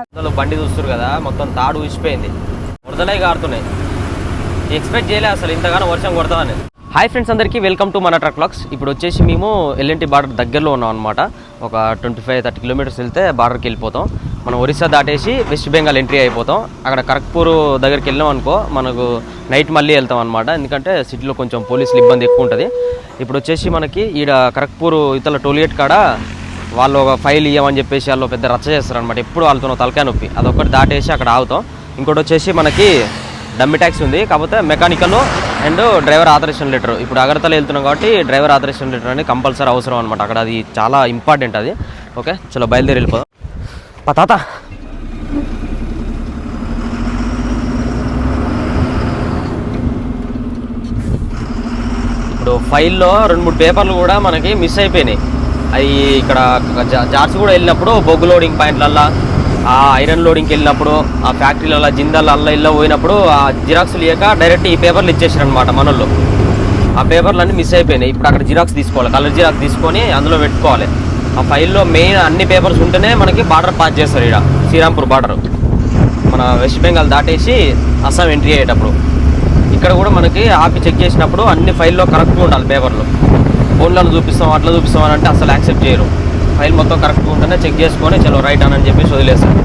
అసలు బోల్తే బండి చూస్తారు కదా మొత్తం తాడు విసిపోయింది వరదలే కారుతున్నాయి ఎక్స్పెక్ట్ చేయలే అసలు ఇంతగానో వర్షం కొడతామని హాయ్ ఫ్రెండ్స్ అందరికీ వెల్కమ్ టు మన ట్రక్ లాక్స్ ఇప్పుడు వచ్చేసి మేము ఎల్ఎన్టీ బార్డర్ దగ్గరలో ఉన్నాం అనమాట ఒక ట్వంటీ ఫైవ్ థర్టీ కిలోమీటర్స్ వెళ్తే బార్డర్కి వెళ్ళిపోతాం. మనం ఒరిస్సా దాటేసి వెస్ట్ బెంగాల్ ఎంట్రీ అయిపోతాం. అక్కడ కరక్పూర్ దగ్గరికి వెళ్ళాం అనుకో మనకు నైట్ మళ్ళీ వెళ్తాం అనమాట ఎందుకంటే సిటీలో కొంచెం పోలీసులు ఇబ్బంది ఎక్కువ ఉంటుంది. ఇప్పుడు వచ్చేసి మనకి ఈడ కరక్పూర్ ఇతల టోల్గేట్ కాడ వాళ్ళు ఒక ఫైల్ ఇవ్వమని చెప్పేసి వాళ్ళు పెద్ద రచ్చ చేస్తారు అనమాట ఎప్పుడు వాళ్ళతో తలకాయ నొప్పి. అదొకటి దాటేసి అక్కడ ఆగుతాం. ఇంకోటి వచ్చేసి మనకి డమ్మి ట్యాక్సీ ఉంది. కాకపోతే mechanical and driver authorisation letter. ఇప్పుడు అగర్తల వెళ్తున్నాం కాబట్టి డ్రైవర్ ఆథరేషన్ లెటర్ అనేది కంపల్సరీ అవసరం అనమాట అక్కడ అది చాలా ఇంపార్టెంట్ అది. ఓకే చలో బయలుదేరి వెళ్ళిపోదాం. పతాత తాత. ఇప్పుడు ఫైల్లో రెండు మూడు పేపర్లు కూడా మనకి మిస్ అయిపోయినాయి. అవి ఇక్కడ జా- జార్స్ కూడా వెళ్ళినప్పుడు బొగ్గు లోడింగ్ పాయింట్లల్లో ఆ ఐరన్ లోడింగ్కి వెళ్ళినప్పుడు ఆ ఫ్యాక్టరీలలో జిందాల్ అల్ల ఇల్ల పోయినప్పుడు ఆ జిరాక్స్ లేక డైరెక్ట్ ఈ పేపర్లు ఇచ్చేసారు అనమాట మనల్లో ఆ పేపర్లు అన్నీ మిస్ అయిపోయినాయి. ఇప్పుడు అక్కడ జిరాక్స్ తీసుకోవాలి. కలర్ జిరాక్స్ తీసుకొని అందులో పెట్టుకోవాలి. ఆ ఫైల్లో మెయిన్ అన్ని పేపర్స్ ఉంటేనే మనకి బార్డర్ పాస్ చేస్తారు ఇక్కడ శ్రీరాంపూర్ బార్డర్. మన వెస్ట్ బెంగాల్ దాటేసి అస్సాం ఎంట్రీ అయ్యేటప్పుడు. ఇక్కడ కూడా మనకి ఆపి చెక్ చేసినప్పుడు అన్ని ఫైల్లో కరెక్ట్గా ఉండాలి పేపర్లు. ఫోన్లను చూపిస్తాం అట్లా చూపిస్తాం అని అంటే అసలు యాక్సెప్ట్ చేయరు ఫైల్ మొత్తం కరెక్ట్గా ఉంటేనే చెక్ చేసుకొని చలో రైట్ అని చెప్పేసి వదిలేస్తారు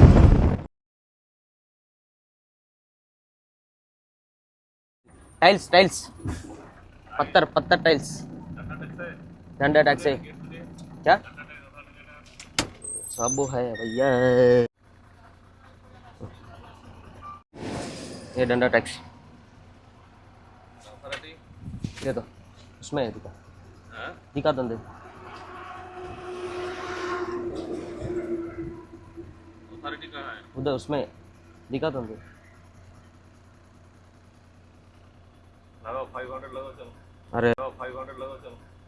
टाइल्स टाइल्स पत्थर पत्थर टाइल्स डंडा टैक्स है क्या सब है भैया ये डंडा टैक्स ये तो उसमें है दिखा दिखा दंदे उधर उसमें। दिखा दंदे अरे।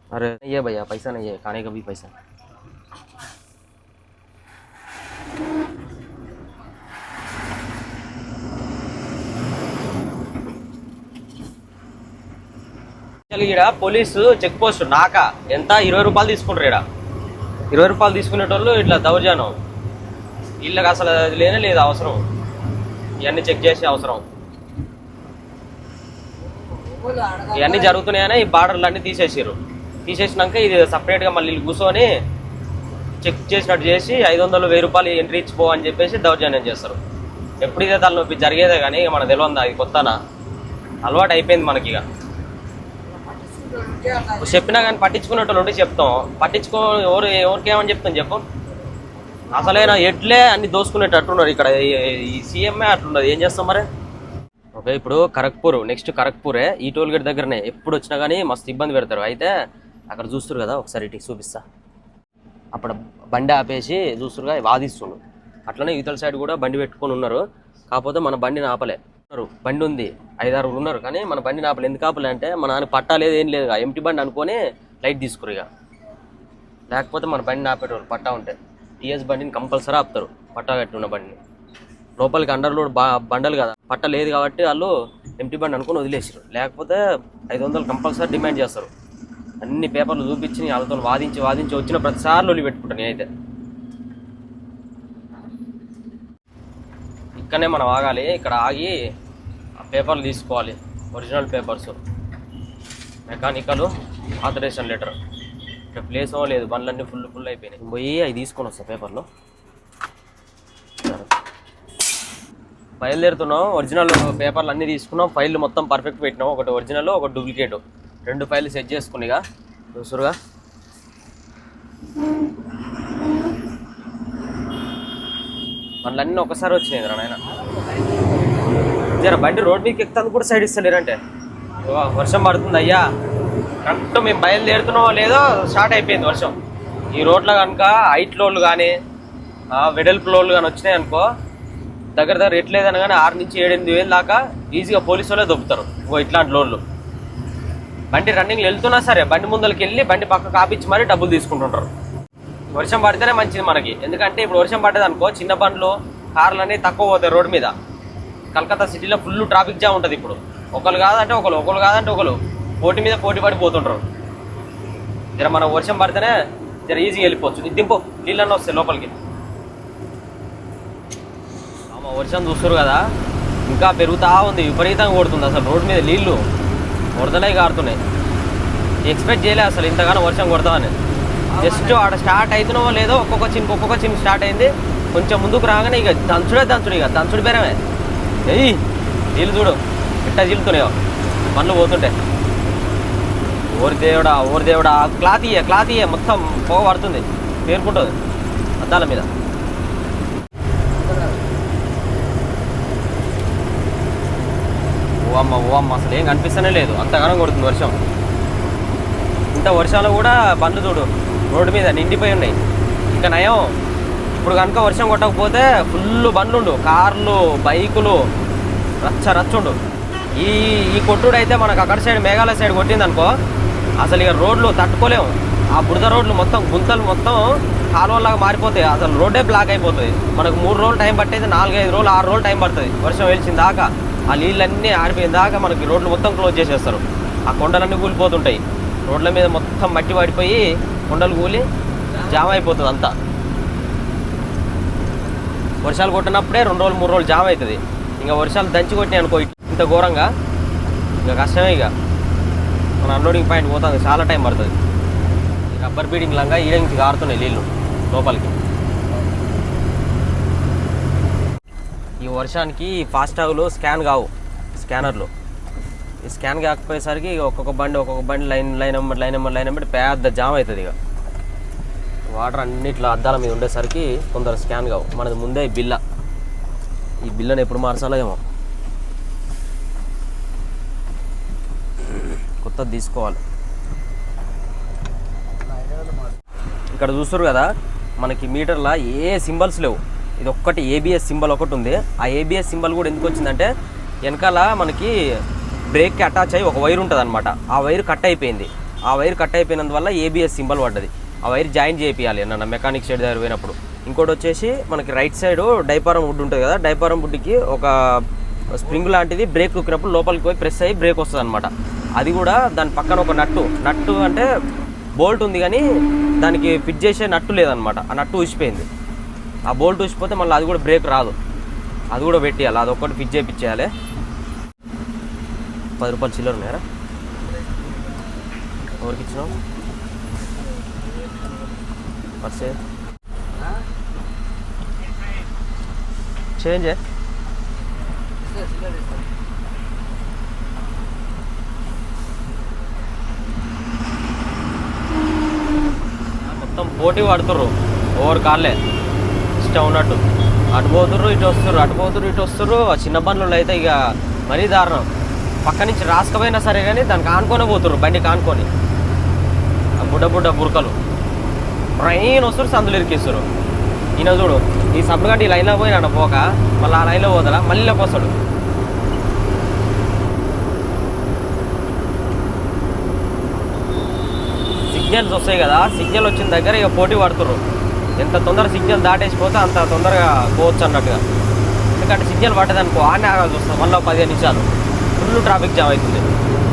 अरे ये भैया पैसा नहीं है खाने का भी पैसा। ఈడ పోలీసు చెక్ పోస్ట్ నాక. ఎంత? ఇరవై రూపాయలు తీసుకుంటారు ఈడ. ఇరవై రూపాయలు తీసుకునేటోళ్ళు ఇట్లా దౌర్జన్యం. వీళ్ళకి అసలు అది లేనే లేదు అవసరం. ఇవన్నీ చెక్ చేసే అవసరం. ఇవన్నీ జరుగుతున్నాయని ఈ బార్డర్లన్నీ తీసేసారు తీసేసినాక ఇది సపరేట్గా మళ్ళీ కూర్చొని చెక్ చేసినట్టు చేసి ఐదు వందలు వెయ్యి రూపాయలు ఎంట్రీ ఇచ్చిపో అని చెప్పేసి దౌర్జన్యం చేస్తారు. ఎప్పుడు ఇదే తలనొప్పి జరిగేదే కానీ మన తెలియదు అది కొత్తనా? అలవాటు అయిపోయింది మనకి ఇక చెప్పినా కానీ పట్టించుకునేటోళ్ళు ఉంటే చెప్తాం. పట్టించుకో ఎవరు ఎవరికి ఏమని చెప్తాం చెప్పు. అసలైన ఎట్లే అన్ని దోసుకునేటట్టున్నారు ఇక్కడ. ఈ- సీఎంఏ అట్లున్నది. ఏం చేస్తాం మరి? ఓకే ఇప్పుడు కరక్పూర్ నెక్స్ట్ కరక్పూరే ఈ టోల్ గేట్ దగ్గరనే. ఎప్పుడు వచ్చినా కానీ మస్తు ఇబ్బంది పెడతారు. అయితే అక్కడ చూస్తారు కదా ఒకసారి ఇటు చూపిస్తా. అప్పుడు బండి ఆపేసి చూస్తురుగా వాదిస్తుండు అట్లనే ఇవతల సైడ్ కూడా బండి పెట్టుకొని ఉన్నారు. కాకపోతే మన బండిని ఆపలే. బండి ఉంది. ఐదారు ఉన్నారు. కానీ మన బండి నాపలు ఎందుకు ఆపలే అంటే మన నాన్న పట్టా లేదు ఏం లేదు. ఎంటీ బండి అనుకొని లైట్ తీసుకురు ఇక. లేకపోతే మన బండిని ఆపేటోళ్ళు పట్టా ఉంటే. టీఎస్ బండిని కంపల్సరీ ఆపుతారు. పట్టా కట్టి ఉన్న బండిని. లోపలికి అండర్ లోడ్ బా బండలు కదా. పట్ట లేదు కాబట్టి వాళ్ళు ఎంటీ బండి అనుకుని వదిలేసారు. లేకపోతే ఐదు వందలు కంపల్సరీ డిమాండ్ చేస్తారు. అన్ని పేపర్లు చూపించి వాళ్ళతో వాదించి వాదించి వచ్చిన ప్రతిసారి లొల్లి పెట్టుకుంటాను నేనైతే. ఇక్కడనే మనం ఆగాలి. ఇక్కడ ఆగి ఆ పేపర్లు తీసుకోవాలి. Original papers. Mechanical authorisation letter. ఇక్కడ ప్లేస్ లేదు. బండ్లన్నీ ఫుల్ ఫుల్ అయిపోయినాయి. పోయి అవి తీసుకొని వస్తా పేపర్లు. బయలుదేరుతున్నాం. ఒరిజినల్ పేపర్లు అన్నీ తీసుకున్నాం. ఫైల్ మొత్తం పర్ఫెక్ట్ పెట్టినాం. ఒకటి ఒరిజినల్ ఒకటి డూప్లికేట్ రెండు ఫైల్ సెట్ చేసుకునిగా చూసురుగా. పనులన్నీ ఒకసారి వచ్చినాయి రా నాయన. జర బండి రోడ్ మీదకి ఎక్కుతాను కూడా సైడ్ ఇస్తలేరంటే. వర్షం పడుతుంది అయ్యా. కరెక్ట్ మేము బయలుదేరుతున్నామో లేదో స్టార్ట్ అయిపోయింది వర్షం. ఈ రోడ్లో కనుక హైట్ లోళ్ళు కానీ వెడల్పు లోళ్ళు కానీ వచ్చినాయి అనుకో దగ్గర దగ్గర ఎట్లేదని కానీ ఆరు నుంచి ఏడెనిమిది వేలు దాకా ఈజీగా పోలీసు వాళ్ళే దొబ్బుతారు. ఓ ఇట్లాంటి లోన్లు బండి రన్నింగ్ వెళ్తున్నా సరే బండి ముందరికి వెళ్ళి బండి పక్క కాపించి మరీ డబ్బులు తీసుకుంటుంటారు. వర్షం పడితేనే మంచిది మనకి. ఎందుకంటే ఇప్పుడు వర్షం పడ్డది అనుకో చిన్న బండ్లు కార్లు అనేవి తక్కువ పోతాయి రోడ్డు మీద. కలకత్తా సిటీలో ఫుల్ ట్రాఫిక్ జామ్ ఉంటుంది ఇప్పుడు. ఒకరు కాదంటే ఒకరు ఒకరు కాదంటే ఒకరు పోటీ మీద పోటీ పడి పోతుంటారు. జర మనం వర్షం పడితేనే జర ఈజీగా వెళ్ళిపోవచ్చు. ఇది దింపు నీళ్ళన్నీ వస్తాయి లోపలికి. అమ్మ వర్షం చూస్తారు కదా. ఇంకా పెరుగుతా ఉంది విపరీతంగా కొడుతుంది అసలు రోడ్డు మీద నీళ్ళు. వరదలై కారుతున్నాయి. ఎక్స్పెక్ట్ చేయలే అసలు ఇంతగానో వర్షం కొడతామని జస్ట్ ఆడ స్టార్ట్ అవుతున్నావో లేదో ఒక్కొక్క చిన్న ఒక్కొక్క చిన్న స్టార్ట్ అయింది. కొంచెం ముందుకు రాగానే ఇక దంచుడే దంచుడు ఇక దంచుడు బేరమే. ఏయ్ నీళ్ళు చూడు ఎట్టా జీలుతున్నాయో పనులు పోతుంటే. ఓరి దేవుడా ఓరి దేవుడా క్లాత్ ఇయ్య క్లాత్ ఇయ్య మొత్తం పొగ పడుతుంది. పేరుకుంటుంది అద్దాల మీద. ఓ అమ్మ ఓ అమ్మ అసలు ఏం కనిపిస్తూనే లేదు. అంతగానం కొడుతుంది వర్షం. ఇంత వర్షాలు కూడా బండ్లు చూడు. రోడ్డు మీద నిండిపోయి ఉన్నాయి. ఇంకా నయం. ఇప్పుడు కనుక వర్షం కొట్టకపోతే ఫుల్ బండ్లుండు. కార్లు బైకులు రచ్చ రచ్చుండు. ఈ ఈ కొట్టుడు అయితే మనకు అక్కడ సైడ్ మేఘాలయ సైడ్ కొట్టింది అనుకో అసలు ఇక రోడ్లు తట్టుకోలేము. ఆ బురద రోడ్లు మొత్తం గుంతలు మొత్తం కాలువలాగా మారిపోతాయి. అసలు రోడ్డే బ్లాక్ అయిపోతుంది. మనకు మూడు రోజులు టైం పట్టేది నాలుగైదు రోజులు ఆరు రోజులు టైం పడుతుంది. వర్షం వెలిచిన దాకా ఆ నీళ్ళన్నీ ఆడిపోయిన దాకా మనకి రోడ్లు మొత్తం క్లోజ్ చేసేస్తారు. ఆ కొండలన్నీ కూలిపోతుంటాయి. రోడ్ల మీద మొత్తం మట్టి పడిపోయి కొండలు కూలి జామ్ అయిపోతుంది అంతా. వర్షాలు కొట్టినప్పుడే రెండు రోజులు మూడు రోజులు జామ్ అవుతుంది. ఇంకా వర్షాలు దంచి కొట్టినాయి అనుకో ఇంత ఘోరంగా ఇంకా కష్టమే ఇక. మన అన్లోడింగ్ పాయింట్ పోతుంది చాలా టైం పడుతుంది. రబ్బర్ బీడింగ్ లాగా ఈడ నుంచి కారుతున్నాయి నీళ్ళు లోపలికి. ఈ వర్షానికి ఫాస్టాగ్లు స్కాన్ కావు స్కానర్లు. స్కాన్ కాకపోయేసరికి ఒక్కొక్క బండి ఒక్కొక్క బండి line line number line number line number పెద్ద జామ్ అవుతుంది ఇక వాటర్ అన్నిట్లో అద్దాల మీద ఉండేసరికి కొందరు స్కాన్ కావు. మనది ముందే ఈ బిల్ల. ఈ బిల్లను ఎప్పుడు మార్చాలో ఏమో. కొత్తది తీసుకోవాలి. ఇక్కడ చూస్తారు కదా మనకి మీటర్లో ఏ సింబల్స్ లేవు. ఇది ఒక్కటి ఏబిఎస్ సింబల్ ఒకటి ఉంది. ఆ ఏబిఎస్ సింబల్ కూడా ఎందుకు వచ్చిందంటే వెనకాల మనకి బ్రేక్కి అటాచ్ అయ్యి ఒక వైర్ ఉంటుంది అనమాట ఆ వైర్ కట్ అయిపోయింది. ఆ వైర్ కట్ అయిపోయినందువల్ల ఏబిఎస్ సింబల్ పడ్డది. ఆ వైర్ జాయిన్ చేయాలి అన్న మెకానిక్ సైడ్ దగ్గర పోయినప్పుడు. ఇంకోటి వచ్చేసి మనకి రైట్ సైడ్ డైపారం వుడ్ ఉంటుంది కదా డైపారం వుడ్కి ఒక స్ప్రింగ్ లాంటిది బ్రేక్ నొక్కినప్పుడు లోపలికి పోయి ప్రెస్ అయ్యి బ్రేక్ వస్తుంది అనమాట అది కూడా దాని పక్కన ఒక నట్టు. నట్టు అంటే బోల్ట్ ఉంది కానీ దానికి ఫిట్ చేసే నట్టు లేదనమాట ఆ నట్టు ఊసిపోయింది ఆ బోల్ట్ ఊసిపోతే మళ్ళీ అది కూడా బ్రేక్ రాదు. అది కూడా పెట్టేయాలి. అది ఒక్కటి ఫిట్ చేయించేయాలి పది రూపాయలు చిల్లర ఉన్నాయా ఎవరికి ఇచ్చినావు? పర్సే చేంజ్ మొత్తం పోటీ పడుతుర్రు ఓవర్ కాళ్ళే. ఇష్టం ఉన్నట్టు. అటు పోతుర్రు ఇటు వస్తుర్రు అటు పోతుర్రు ఇటు వస్తుర్రు. ఆ చిన్న బండ్లు అయితే ఇక మరీ దారుణం. పక్క నుంచి రాసుకపోయినా సరే కానీ దానికి ఆనుకొని పోతుర్రు బండి కానుకొని. బుడ్డ బుడ్డ బురకలు. ట్రైన్ వస్తారు సందులు ఇరికిస్తారు ఈయన చూడు ఈ సబ్బు గంట ఈ లైన్లో పోయినాడు పోక మళ్ళీ ఆ లైన్లో పోతాడా? మళ్ళీ పోస్తాడు సిగ్నల్స్ వస్తాయి కదా సిగ్నల్ వచ్చిన దగ్గర ఇక పోటీ పడుతుర్రు. ఎంత తొందర సిగ్నల్ దాటేసిపోతే అంత తొందరగా పోవచ్చు అన్నట్టుగా. ఎందుకంటే సిగ్నల్ పడ్డదనుకో ఆనే ఆగాల్సి వస్తుంది మళ్ళీ పదిహేను నిమిషాలు. ఫుల్ ట్రాఫిక్ జామ్ అవుతుంది.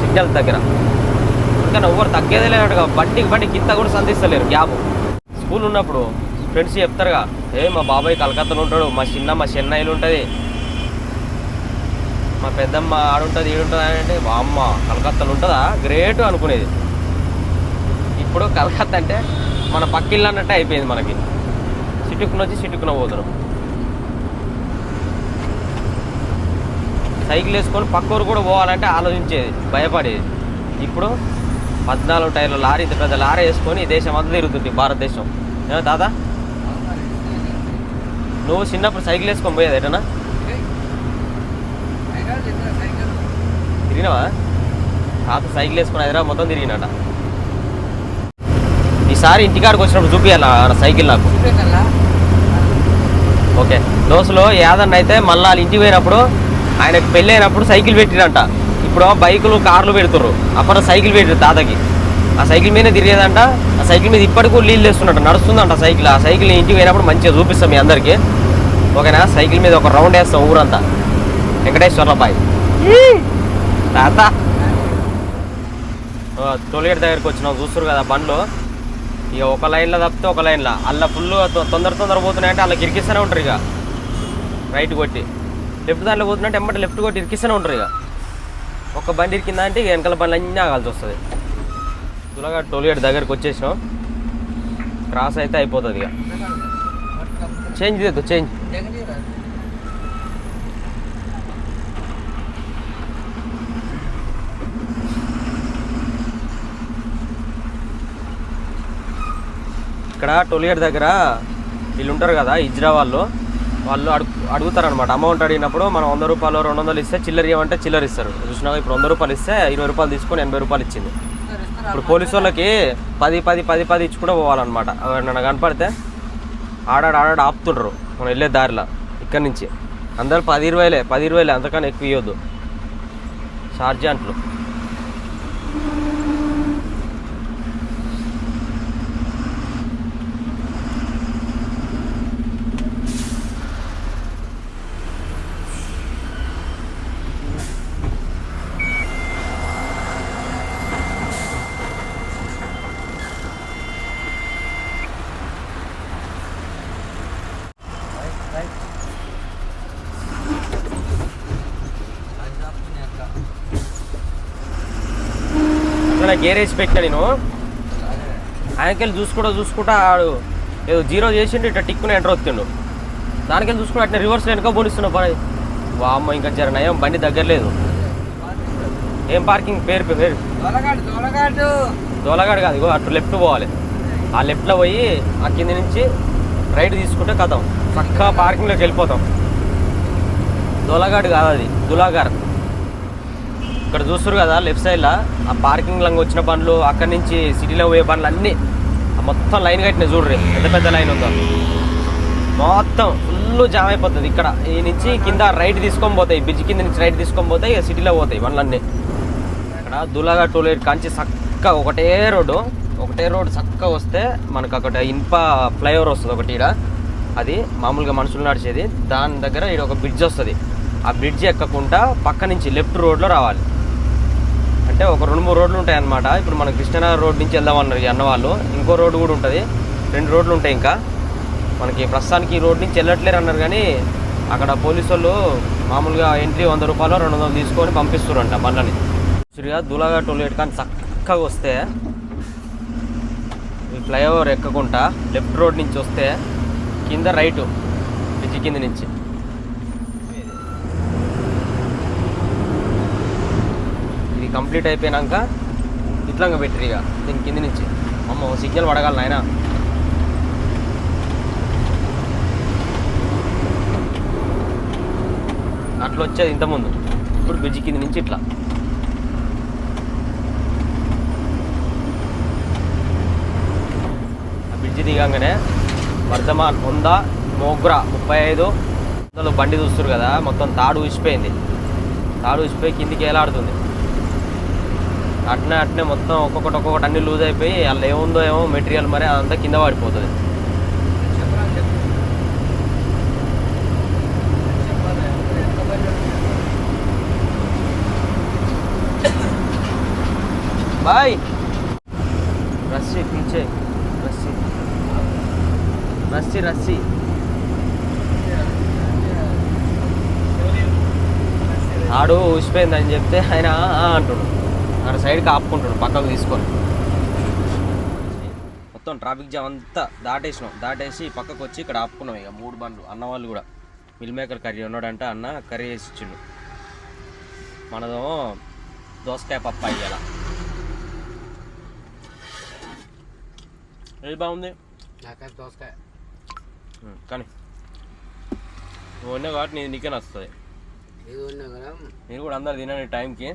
సిగ్నల్ దగ్గర. ఎందుకంటే ఎవరు తగ్గేదే లేనట్టుగా బండికి బండి కింద కూడా సంధిస్తలేరు గ్యాప్. స్కూల్ ఉన్నప్పుడు ఫ్రెండ్స్ చెప్తారుగా ఏ మా బాబాయ్ కలకత్తాలో ఉంటాడు మా చిన్న మా చెన్నైలో ఉంటుంది. మా పెద్దమ్మ ఆడుంటుంది ఈడుంటుంది అంటే మా అమ్మ కలకత్తాలో ఉంటుందా? గ్రేట్ అనుకునేది. ఇప్పుడు కలకత్తా అంటే మన పక్కిళ్ళు అన్నట్టే అయిపోయింది మనకి. సిట్టుకుని వచ్చి సిట్టుకున పోతున్నాం. సైకిల్ వేసుకొని పక్కూరు కూడా పోవాలంటే ఆలోచించేది భయపడేది. ఇప్పుడు పద్నాలుగు టైర్ల లారీ ఇంత పెద్ద లారీ వేసుకొని ఈ దేశం అంతా తిరుగుతుంది భారతదేశం. ఏమో దాదా నువ్వు చిన్నప్పుడు సైకిల్ వేసుకొని పోయేది ఎటనా తిరిగినావా? తాత సైకిల్ వేసుకొని హైదరాబాద్ మొత్తం తిరిగినట. ఈసారి ఇంటికాడికి వచ్చినప్పుడు చూపించాలి ఆ సైకిల్ నాకు? ఓకే. దోశలో యాదన్న అయితే మళ్ళీ వాళ్ళ ఇంటికి పోయినప్పుడు ఆయనకు పెళ్ళి అయినప్పుడు సైకిల్ పెట్టిరంట. ఇప్పుడు బైకులు కార్లు పెడుతుర్రు. అప్పుడు సైకిల్ పెట్టారు తాతకి. ఆ సైకిల్ మీదనే తిరిగేదంట. ఆ సైకిల్ మీద ఇప్పటికూ కూడా నీళ్ళు వేస్తున్నట్టు నడుస్తుందంట సైకిల్. ఆ సైకిల్ ఇంటికి పోయినప్పుడు మంచిగా చూపిస్తాం మీ అందరికీ. ఓకేనా? సైకిల్ మీద ఒక రౌండ్ వేస్తాం ఊరంతా. వెంకటేశ్వర్ల బాయ్ తాత. టోల్గేట్ దగ్గరికి వచ్చినాం చూస్తారు కదా బండ్లు. ఇక ఒక లైన్లో తప్పితే ఒక లైన్లో. అలా ఫుల్ తొందర తొందర పోతున్నాయంటే అలా గిరికిస్తూనే ఉంటారు ఇక. రైట్ కొట్టి. లెఫ్ట్ దాంట్లో పోతున్నట్టు ఎమ్మటి లెఫ్ట్ కొట్టి ఇరికిస్తూనే ఉంటారు ఇక. ఒక బండి ఇరికిందా అంటే వెనకాల బండ్లు అన్నీ ఆగాల్సి వస్తుంది. తులగా టోల్గేట్ దగ్గరికి వచ్చేసినాం. క్రాస్ అయితే అయిపోతుంది ఇక. చేంజ్ చేద్దు చేంజ్. ఇక్కడ టోల్గేట్ దగ్గర వీళ్ళు ఉంటారు కదా ఇజ్రా వాళ్ళు వాళ్ళు అడుగు అడుగుతారనమాట అమౌంట్ అడిగినప్పుడు మనం వంద రూపాయలు రెండు వందలు ఇస్తే చిల్లర ఇవ్వమంటే చిల్లర ఇస్తారు. చూసినాక ఇప్పుడు వంద రూపాయలు ఇస్తే ఇరవై రూపాయలు తీసుకొని ఎనభై రూపాయలు ఇచ్చింది. ఇప్పుడు పోలీసు వాళ్ళకి పది పది పది పది ఇచ్చుకుంటూ పోవాలన్నమాట. నన్ను కనపడితే ఆడాడు ఆడాడు ఆపుతుండ్రు. మనం వెళ్ళే దారిలో ఇక్కడి నుంచి. అందరు పది ఇరవైలే పది ఇరవైలే అంతకన్నా ఎక్కువ ఇవ్వద్దు ఛార్జీ అట్లా గేరేజ్ పెట్టినా నేను ఆయనకెళ్ళి చూసుకుంటా చూసుకుంటా ఆడు ఏదో జీరో చేసిండు ఇట్లా టిక్కున ఎంటర్ వస్తుండు దానికెళ్ళి చూసుకుంటా అట్లా రివర్స్ వెనక పోనిస్తున్నా పని వామ్మ ఇంకా జర నయం బండి దగ్గర లేదు. ఏం పార్కింగ్? పేరు పేరు. దొలగాడు దొలగాడు. దోలగాడు కాదు ఇగో అటు లెఫ్ట్ పోవాలి. ఆ లెఫ్ట్లో పోయి ఆ కింద నుంచి రైట్ తీసుకుంటే కథం. చక్కగా పార్కింగ్లోకి వెళ్ళిపోతాం. దొలగాడు కాదు అది దులాగార్. ఇక్కడ చూస్తారు కదా లెఫ్ట్ సైడ్లో ఆ పార్కింగ్ లంగా వచ్చిన బండ్లు అక్కడి నుంచి సిటీలో పోయే బండ్లు అన్నీ. మొత్తం లైన్ కట్టిన చూడరు. పెద్ద పెద్ద లైన్ ఉందో. మొత్తం ఫుల్ జామ్ అయిపోతుంది ఇక్కడ. ఈ నుంచి కింద రైట్ తీసుకొని పోతాయి. బ్రిడ్జ్ కింద నుంచి రైట్ తీసుకొని పోతాయి. ఇక సిటీలో పోతాయి బండ్లన్నీ. ఇక్కడ దులాగా టోలేట్ కాంచి చక్కగా ఒకటే రోడ్డు. ఒకటే రోడ్డు చక్కగా వస్తే మనకు అక్కడ ఇన్ప ఫ్లైఓవర్ వస్తుంది ఒకటి ఈడ. అది మామూలుగా మనుషులు నడిచేది. దాని దగ్గర ఈడ ఒక బ్రిడ్జ్ వస్తుంది. ఆ బ్రిడ్జ్ ఎక్కకుండా పక్క నుంచి లెఫ్ట్ రోడ్లో రావాలి. అంటే ఒక రెండు మూడు రోడ్లు ఉంటాయి అన్నమాట ఇప్పుడు మన కృష్ణనగర్ రోడ్ నుంచి వెళ్దామన్నారు ఈ అన్నవాళ్ళు. ఇంకో రోడ్డు కూడా ఉంటుంది. రెండు రోడ్లు ఉంటాయి ఇంకా. మనకి ప్రస్తుతానికి ఈ రోడ్ నుంచి వెళ్ళట్లేరు అన్నారు కానీ అక్కడ పోలీసు వాళ్ళు మామూలుగా ఎంట్రీ వంద రూపాయలు రెండు వందలు తీసుకొని పంపిస్తారంట బండ్లని. సరిగా దులాగా టోల్గేట్ కానీ చక్కగా వస్తే ఈ ఫ్లైఓవర్ ఎక్కకుండా లెఫ్ట్ రోడ్ నుంచి వస్తే కింద రైట్ బ్రిడ్జ్ కింద నుంచి ఇది కంప్లీట్ అయిపోయినాక ఇట్లంగా పెట్టరు ఇక. దీని కింద నుంచి. అమ్మ సిగ్నల్ పడగలను ఆయన అట్లా వచ్చేది ఇంతకుముందు. ఇప్పుడు బ్రిడ్జ్ కింద నుంచి ఇట్లా. ఆ బ్రిడ్జ్ దిగంగానే వర్ధమాన్ వంద మోగ్రా ముప్పై ఐదు బండి చూస్తారు కదా మొత్తం తాడు ఊసిపోయింది తాడు ఊసిపోయి కిందికి ఏలాడుతుంది అట్నే అట్నే మొత్తం ఒక్కొక్కటి ఒక్కొక్కటి అన్ని లూజ్ అయిపోయి అలా ఏముందో ఏమో మెటీరియల్ మరి అదంతా కింద పడిపోతుంది. బాయ్. రస్సీ పీచే. రస్సీ. రస్సీ రస్సీ. ఆడు ఊసిపోయిందని చెప్తే ఆయన అంటున్నాడు ఆడ సైడ్కి ఆపుకుంటాడు పక్కకు తీసుకొని. మొత్తం ట్రాఫిక్ జామ్ అంతా దాటేసినాం. దాటేసి పక్కకు వచ్చి ఇక్కడ ఆపుకున్నాం ఇక మూడు బండ్లు. అన్న వాళ్ళు కూడా. మిల్ మేకర్ కర్రీ ఉన్నాడంటే అన్న కర్రీ వేసి ఇచ్చిండు. మనదేమో దోసకాయ పప్పు అయ్యాల. ఏది బాగుంది? దోసకాయ. కానీ. నువ్వు ఉన్నావు కాబట్టి నీకే నచ్చుతుంది. నేను కూడా అందరు తినండి టైంకి.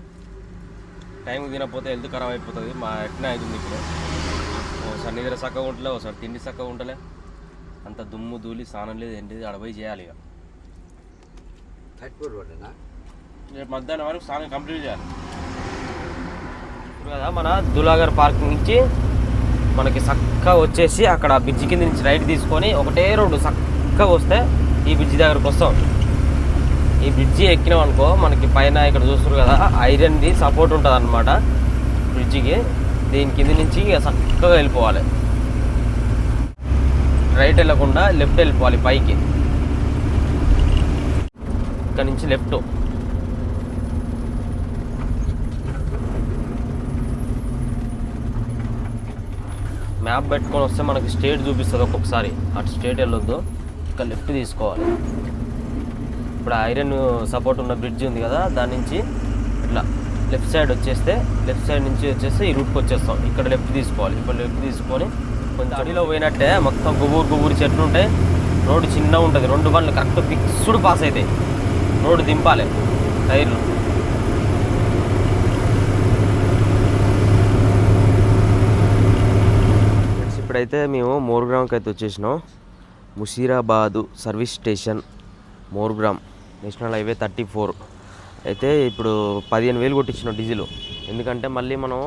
టైంకి తినకపోతే హెల్త్ ఖరాబ్ అయిపోతుంది. మా ఎట్నే అవుతుంది ఇప్పుడు? ఒకసారి నిద్ర చక్కగా ఉంటలే ఒకసారి తిండి చక్కగా ఉంటలే. అంత దుమ్ము ధూళి స్నానం లేదు ఏంటిది అడపోయి చేయాలి ఇక. రేపు మధ్యాహ్నం వరకు స్నానం కంప్లీట్ చేయాలి. ఇప్పుడు కదా మన దులాగర్ పార్క్ నుంచి మనకి చక్కగా వచ్చేసి అక్కడ బ్రిడ్జ్ కింద నుంచి రైట్ తీసుకొని ఒకటే రోడ్డు చక్కగా వస్తే ఈ బ్రిడ్జ్ దగ్గరకు వస్తాం. ఈ బ్రిడ్జి ఎక్కినాం అనుకో మనకి పైన ఇక్కడ చూస్తారు కదా ఐరన్ది సపోర్ట్ ఉంటుంది అనమాట బ్రిడ్జికి. దీని కింద నుంచి ఇక చక్కగా వెళ్ళిపోవాలి. రైట్ వెళ్ళకుండా లెఫ్ట్ వెళ్ళిపోవాలి పైకి. ఇక్కడ నుంచి లెఫ్ట్ మ్యాప్ పెట్టుకొని వస్తే మనకి స్టేట్ చూపిస్తుంది ఒక్కొక్కసారి. అటు స్టేట్ వెళ్ళొద్దు ఇక్కడ లెఫ్ట్ తీసుకోవాలి. ఇప్పుడు ఐరన్ సపోర్ట్ ఉన్న బ్రిడ్జ్ ఉంది కదా దాని నుంచి ఇట్లా లెఫ్ట్ సైడ్ వచ్చేస్తే లెఫ్ట్ సైడ్ నుంచి వచ్చేస్తే ఈ రూట్కి వచ్చేస్తాం. ఇక్కడ లెఫ్ట్ తీసుకోవాలి. ఇప్పుడు లెఫ్ట్ తీసుకొని కొంచెం అడిలో పోయినట్టే మొత్తం గుబూరు గుబూరు చెట్లు ఉంటాయి రోడ్డు చిన్నగా ఉంటుంది. రెండు బండ్లు కరెక్ట్ ఫిక్స్డ్ పాస్ అవుతాయి. రోడ్డు దింపాలి టైర్లు. ఇప్పుడైతే మేము మోర్గ్రామ్కి అయితే వచ్చేసినాం. Mushirabad service station Morgram. National highway thirty four. అయితే ఇప్పుడు పదిహేను వేలు కొట్టించిన డీజిల్. ఎందుకంటే మళ్ళీ మనం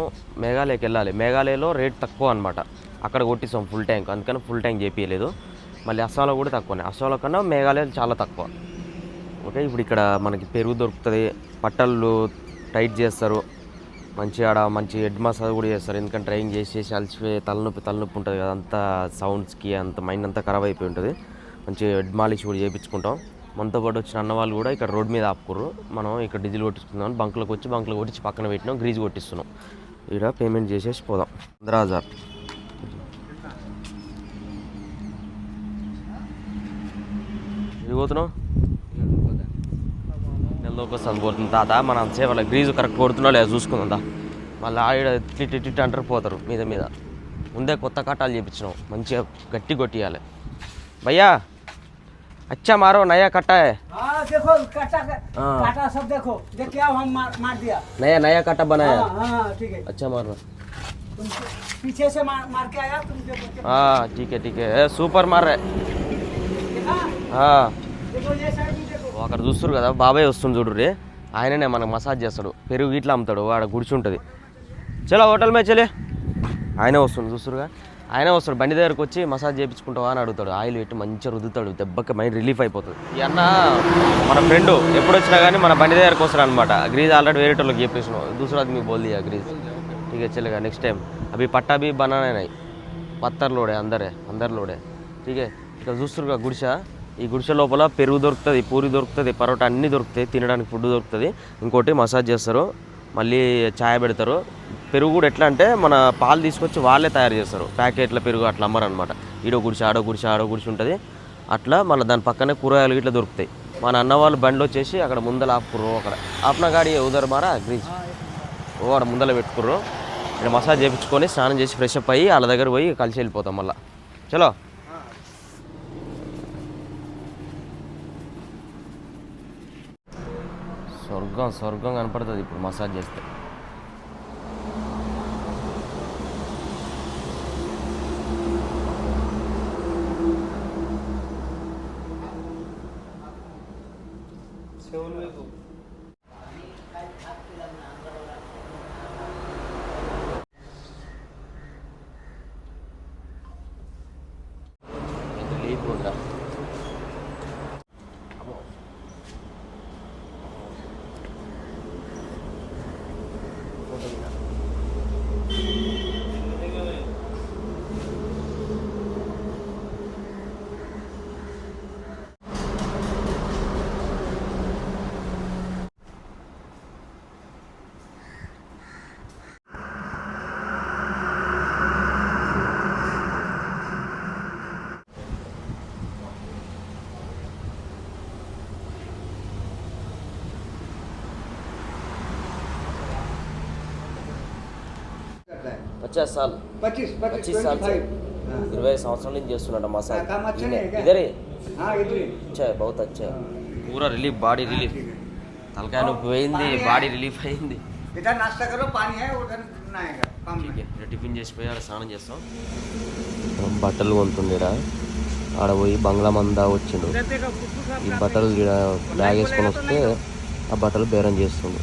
మేఘాలయకి వెళ్ళాలి. మేఘాలయలో రేట్ తక్కువ అనమాట అక్కడ కొట్టిస్తాం ఫుల్ ట్యాంక్. అందుకని ఫుల్ ట్యాంక్ చేపించలేదు మళ్ళీ అస్సాంలో కూడా తక్కువనే. అస్సాంలో కన్నా మేఘాలయ చాలా తక్కువ. ఓకే ఇప్పుడు ఇక్కడ మనకి పెరుగు దొరుకుతుంది. పట్టళ్ళు టైట్ చేస్తారు. మంచి ఆడ మంచి హెడ్ మసాజ్ కూడా చేస్తారు. ఎందుకంటే డ్రైవింగ్ చేసి చేసి అలసిపోయి తలనొప్పి తలనొప్పి ఉంటుంది కదా. అంత సౌండ్స్కి అంత మైండ్ అంతా ఖరాబ్ అయిపోయి ఉంటుంది. మంచి హెడ్ మాలిష్ కూడా చేయించుకుంటాం మనతో పాటు వచ్చిన అన్న వాళ్ళు కూడా ఇక్కడ రోడ్ మీద ఆపుకుర్రు. మనం ఇక్కడ డీజిల్ కొట్టించుకుందాం బంక్లోకి వచ్చి బంక్లో కొట్టించి పక్కన పెట్టినాం గ్రీజ్ కొట్టిస్తున్నాం. ఇక్కడ పేమెంట్ చేసేసి పోదాం. పంద్రా హజార్ ఇది పోతున్నావు? నెలలోకి వస్తుంది పోతుంది తాత మన అంతసేపు వాళ్ళ గ్రీజు కరెక్ట్ కొడుతున్నా లేదా చూసుకుందా మళ్ళీ ఆడ టిట్ టిట్ అంటారు పోతారు మీద మీద. ముందే కొత్త కట్టాలు చేపించినాం. మంచిగా గట్టి కొట్టియాలి. భయ్యా! అచ్చా మారో నయా కట్టా है हाँ देखो काटा हाँ। काटा सब देखो देख क्या हम मार, मार दिया नया नया कट्टा बनाया हाँ हाँ ठीक है अच्छा मारना तुम पीछे से मार, मार के आया तुम देखो क्या- हाँ ठीक है ठीक है ए, సూపర్ మార్ రే देखा हाँ. देखो ये साइड भी देखो అక్కడ చూస్తారు కదా బాబాయ్ వస్తుంది చూడు రే ఆయననే మనకు మసాజ్ చేస్తాడు పెరుగు ఇట్లా అమ్ముతాడు వాడ గుడిచి ఉంటుంది చలో హోటల్ మే చలే ఆయనే వస్తుంది చూస్తురుగా ఆయన వస్తాడు బండి దగ్గరకు వచ్చి మసాజ్ చేయించుకుంటావా అని అడుగుతాడు. ఆయిల్ పెట్టి మంచిగా రుద్దుతాడు దెబ్బకి మైండ్ రిలీఫ్ అయిపోతుంది. అన్న మన ఫ్రెండ్ ఎప్పుడు వచ్చినా కానీ మన బండి దగ్గరకు వస్తాడు అనమాట గ్రీజ్ ఆల్రెడీ వేరే వాళ్ళకి చెప్పేసిన. దూసరాది మీకు బోల్ది గ్రీజ్ ఇక చెల్లెగా నెక్స్ట్ టైం అవి పట్టాబి బనానాయి పత్తర్ లోడే అందరే అందరిలోడే ఇకే ఇక చూస్తురుగా గుడిసె. ఈ గుడిసె లోపల పెరుగు దొరుకుతుంది పూరి దొరుకుతుంది పరోటా అన్నీ దొరుకుతాయి తినడానికి ఫుడ్ దొరుకుతుంది. ఇంకోటి మసాజ్ చేస్తారు మళ్ళీ ఛాయ్ పెడతారు. పెరుగు కూడా ఎట్లా అంటే మన పాలు తీసుకొచ్చి వాళ్ళే తయారు చేస్తారు. ప్యాకెట్ల పెరుగు అట్లా అమ్మరనమాట. ఈడో గుడిసి ఆడో గుడిసి ఆడో గుడిసి ఉంటుంది. అట్లా మళ్ళీ దాని పక్కనే కూరగాయలు ఇట్లా దొరుకుతాయి. మన అన్న వాళ్ళు బండిలో వచ్చేసి అక్కడ ముందల ఆపుకుర్రు అక్కడ. ఆపిన గాడి ఉదర్ మారా గ్రీజ్ ఓ ఆడ ముందల పెట్టుకుర్రు. ఇక్కడ మసాజ్ చేయించుకొని స్నానం చేసి ఫ్రెష్ అప్ అయ్యి వాళ్ళ దగ్గర పోయి కలిసి వెళ్ళిపోతాం మళ్ళీ. చలో. స్వర్గం స్వర్గం కనపడుతుంది ఇప్పుడు మసాజ్ చేస్తే రిలీఫ్ ఉందా పచాస్ సాల్ పచ్చి సాల్ ఇరవై సంవత్సరాల నుంచి చేస్తున్నాడు మసాజ్ ఇదరే? అచ్చా బహుత్ అచ్చా. పూరా రిలీఫ్ బాడీ రిలీఫ్. తలకాయ నొప్పి పోయింది బాడీ రిలీఫ్ అయింది. టిఫిన్ చేసిపోయి ఆడ స్నానం చేస్తాం. బట్టలు కొంటుండేరా. ఆడ పోయి బంగ్లా మందా వచ్చిండు. ఈ బట్టలు బ్యాగ్ వేసుకొని వస్తే ఆ బట్టలు బేరం చేస్తుంది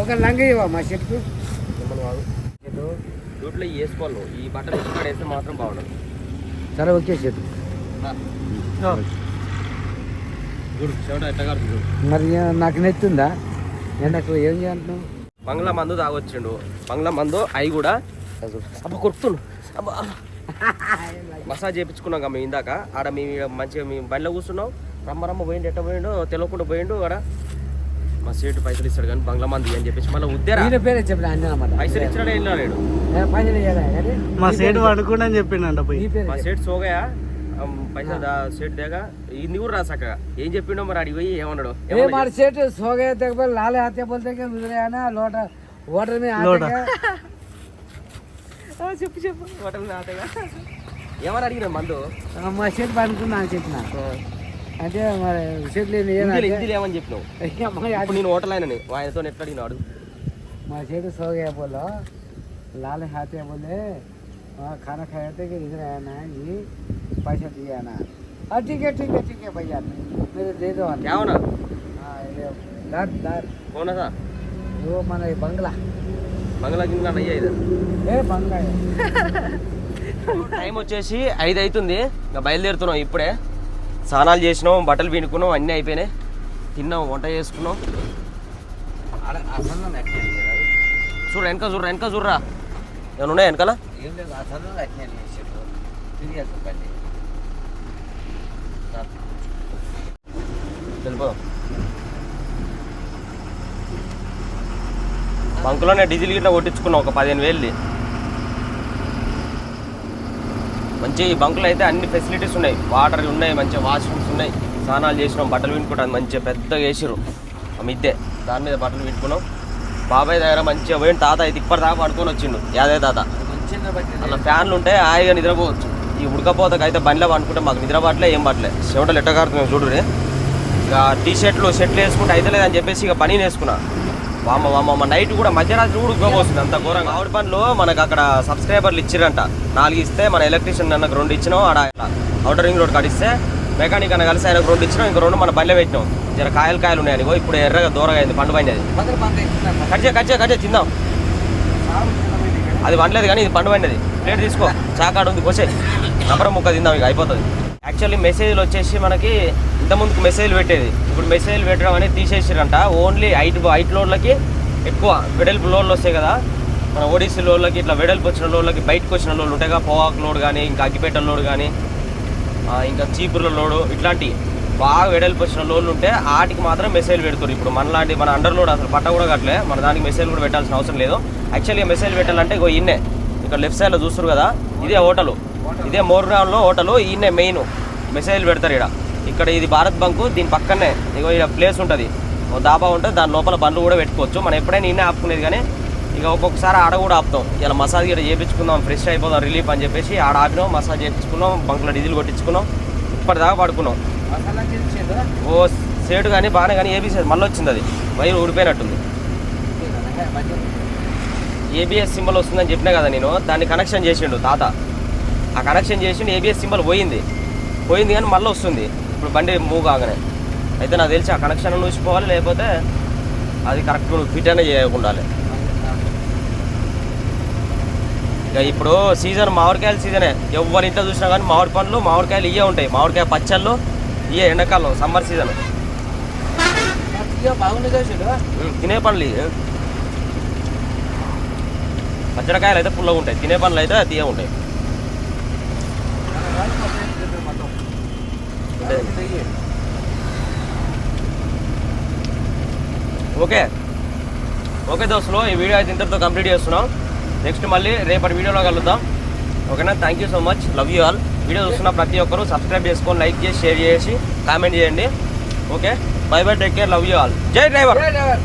ఒక లంగా ఇవ్వ మా చెట్టుకు. రోడ్లో వేసుకోవాలి. ఈ బట్టలు ఇక్కడ వేస్తే మాత్రం బాగుండదు. సరే ఓకే కడుతుంది మరి నాకు నెత్తుందా? ఎండకు ఏం చేయంటున్నావు బంగ్లా మందు తాగొచ్చిండు. బంగ్లా మందు అవి కూడా. అబ్బా కొడుతుండు. అబ్బా. మసాజ్ చేయించుకున్నాం మేము ఇందాక. ఆడ మేము మంచిగా మేము బండిలో కూర్చున్నాం. రమ్మ రమ్మ పోయిండు ఎట్ట పోయిండు తెలియకుండా పోయిండు ఆడ మా సేటు పైసలు ఇస్తాడు కానీ బంగ్లా మంది అని చెప్పేసి మళ్ళీ ఉద్దేరా ఈయన పేరే చెప్పిన అన్నీ అన్నమాట పైసలు ఇచ్చినాడే వెళ్ళాడు పైసలు ఇయ్యాలా కానీ మా సైడ్ పడుకుండా అని చెప్పిండంట పోయి నీ పేరు మా సేటు సోగయా పైసలు దా సేటు దేగా ఇది కూడా రా చక్కగా ఏం చెప్పిండో మరి అడిగి పోయి ఏమన్నాడు ए मार सेठ सो गए थे पर लाले हाथे बोलते कि मुझे है ना लोटा वाटर में आते लोटा। क्या ఆ, చెప్పు చెప్పు హోటల్ నాటగా ఏమని అడిగిన మందు మా సెట్ పడుకున్నాను చెప్పిన అంటే మరి సెట్లు హిందీలో హిందీలో ఏమని చెప్పినావు ఇప్పుడు నేను హోటల్ అయినని ఆయనతో ఎట్లా అడిగినాడు మా सेठ सो गया बोलो लाले हाथे बोले हाँ, खाना खाए थे कि इधर आया ना ये पैसा दिया ना हाँ ठीक है ठीक है ठीक है भैया मेरे दे दो क्या होना हाँ ये दार दार कौन था वो మన బంగ్లా బంగ్లా గింగ్లా అయ్యా ఇది ఏ బంగ్లా టైం వచ్చేసి ఐదు అవుతుంది ఇంకా బయలుదేరుతున్నాం ఇప్పుడే స్నానాలు చేసినాం బట్టలు పిండుకున్నాం అన్నీ అయిపోయినాయి. తిన్నాం వంట చేసుకున్నాం. చూడు వెనక చూడు వెనక చూడరా. ఏమైనా ఉన్నాయి వెనకాల? వెళ్ళిపోదాం బంకులోనే డీజిల్ గిట్లా కొట్టించుకున్నాం ఒక పదిహేను వేలు మంచి ఈ అయితే అన్ని ఫెసిలిటీస్ ఉన్నాయి. వాటర్ ఉన్నాయి మంచిగా వాష్రూమ్స్ ఉన్నాయి. స్నానాలు చేసినాం బట్టలు వినుకుంటాం మంచిగా పెద్దగా వేసిరు ఆ మిద్దె దాని మీద బట్టలు వినుకున్నాం. బాబాయ్ దగ్గర మంచిగా పోయిన తాత అయితే ఇప్పటిదాకా పడుకొని వచ్చిండు. యాదే తాత. అలా ఫ్యాన్లు ఉంటే హాయిగా నిద్రపోవచ్చు. ఈ ఉడకపోతకు అయితే బండిలో పండుకుంటే మాకు నిద్ర పట్టలే ఏం పట్టలే. చెమటలు ఎట్టగారుతున్నాయి చూడు ఇక టీ షర్ట్లు షర్ట్లు వేసుకుంటే అయితే లేదని చెప్పేసి ఇక పని వేసుకున్నా. వామ వామ నైట్ కూడా మధ్యరాత్రి కూడా ఉడకపోతుంది అంత ఘోరంగా. ఆవిడ పనులు మనకు అక్కడ సబ్స్క్రైబర్లు ఇచ్చిరంట నాలుగు ఇస్తే మన ఎలక్ట్రీషియన్ అన్నకు రెండు ఇచ్చినాం ఆడ అవుటర్ రింగ్ రోడ్ కడిస్తే మెకానిక్ అన్న కలిసి ఆయనకు రెండు ఇచ్చినాం ఇంక రెండు మన బండిలో పెట్టినాం. జర కాయలు కాయలు ఉన్నాయని ఇప్పుడు ఎర్రగా దూరగా అయింది పండు ఇస్తున్నారు కట్ చేయ కట్ చేయ కట్ చేయ తిందాం. అది వండలేదు కానీ ఇది పండు పండేది ప్లేట్ తీసుకో. చాకాడు ఉంది కోసే నమ్మరం ముక్క తిందాం ఇక అయిపోతుంది. యాక్చువల్లీ మెసేజ్లు వచ్చేసి మనకి ఇంతకుముందుకు మెసేజ్లు పెట్టేది. ఇప్పుడు మెసేజ్లు పెట్టడం అనేది తీసేసారంట. ఓన్లీ హైట్ హైట్ లోడ్లకి ఎక్కువ వెడల్పు లోడ్లు వస్తాయి కదా. మన ఓడిసీ లోడ్లకి ఇట్లా వెడల్పు వచ్చిన లోడ్లకి బయటకు వచ్చిన లోడ్లు ఉంటాయి కదా. పోవాకు లోడ్ కానీ ఇంకా అగ్గిపేట లోడ్ కానీ ఇంకా చీపుర్ల లోడు ఇట్లాంటివి బాగా వెడల్పు వచ్చిన లోడ్లు ఉంటే వాటికి మాత్రం మెసేజ్ పెడుతారు ఇప్పుడు మనలాంటి మన అండర్ లోడ్ అసలు పట్ట కూడా కట్టలే. మన దానికి మెసేజ్ కూడా పెట్టాల్సిన అవసరం లేదు. యాక్చువల్గా మెసేజ్ పెట్టాలంటే ఇగో ఇన్నే. ఇక్కడ లెఫ్ట్ సైడ్లో చూస్తారు కదా. ఇదే హోటల్ ఇదే మోర్గ్రామ్లో హోటల్ ఈయనే మెయిన్ మెసేజ్లు పెడతారు ఇక్కడ ఇక్కడ ఇది భారత్ బంకు దీని పక్కనే ఇగో ఇక్కడ ప్లేస్ ఉంటుంది. ఓ దాబా ఉంటుంది దాని లోపల బండ్లు కూడా పెట్టుకోవచ్చు. మనం ఎప్పుడైనా ఇన్నే ఆపుకునేది కానీ ఇక ఒక్కొక్కసారి ఆడ కూడా ఆపుతాం. ఇలా మసాజ్ కూడా చేయించుకుందాం ఫ్రెష్ అయిపోదాం రిలీఫ్ అని చెప్పేసి ఆడ ఆపినాం మసాజ్ చేయించుకున్నాం బంకులో డీజిల్ కొట్టించుకున్నాం ఇప్పటిదాకా పడుకున్నాం. ఓ సేటు కానీ బాగానే కానీ ఏబీసీ మళ్ళీ వచ్చింది అది. వైర్ ఊడిపోయినట్టుంది. ఏబిఎస్ సింబల్ వస్తుందని చెప్పినా కదా నేను దాన్ని కనెక్షన్ చేసిండు తాత. ఆ కనెక్షన్ చేసిండు ఏబిఎస్ సింబల్ పోయింది. పోయింది కానీ మళ్ళీ వస్తుంది. ఇప్పుడు బండి మూవ్ కాగానే. అయితే నాకు తెలిసి ఆ కనెక్షన్ చూసిపోవాలి లేకపోతే అది కరెక్ట్ ఫిట్ అనే చేయకుండాలి. ఇక ఇప్పుడు సీజన్ మామిడికాయల సీజనే ఎవరి ఇంట్లో చూసినా కానీ మామిడి పండ్లు మామిడికాయలు ఇవే ఉంటాయి. మామిడికాయ పచ్చళ్ళు ఇవే ఎండాకాలం సమ్మర్ సీజన్ తినే పండ్లు. పచ్చడికాయలు అయితే పుల్లగా ఉంటాయి. తినే పండ్లు అయితే తీయ ఉంటాయి. ఓకే. ఓకే దోస్తులు ఈ వీడియో అయితే ఇంతటితో కంప్లీట్ చేస్తున్నాం. నెక్స్ట్ మళ్ళీ రేపటి వీడియోలో కలుద్దాం. ఓకేనా? Thank you so much love you all video చూస్తున్న ప్రతి ఒక్కరూ సబ్స్క్రైబ్ చేసుకొని లైక్ చేసి షేర్ చేసి కామెంట్ చేయండి. Okay? Bye bye take care love you all జై డ్రైవర్. డ్రైవర్.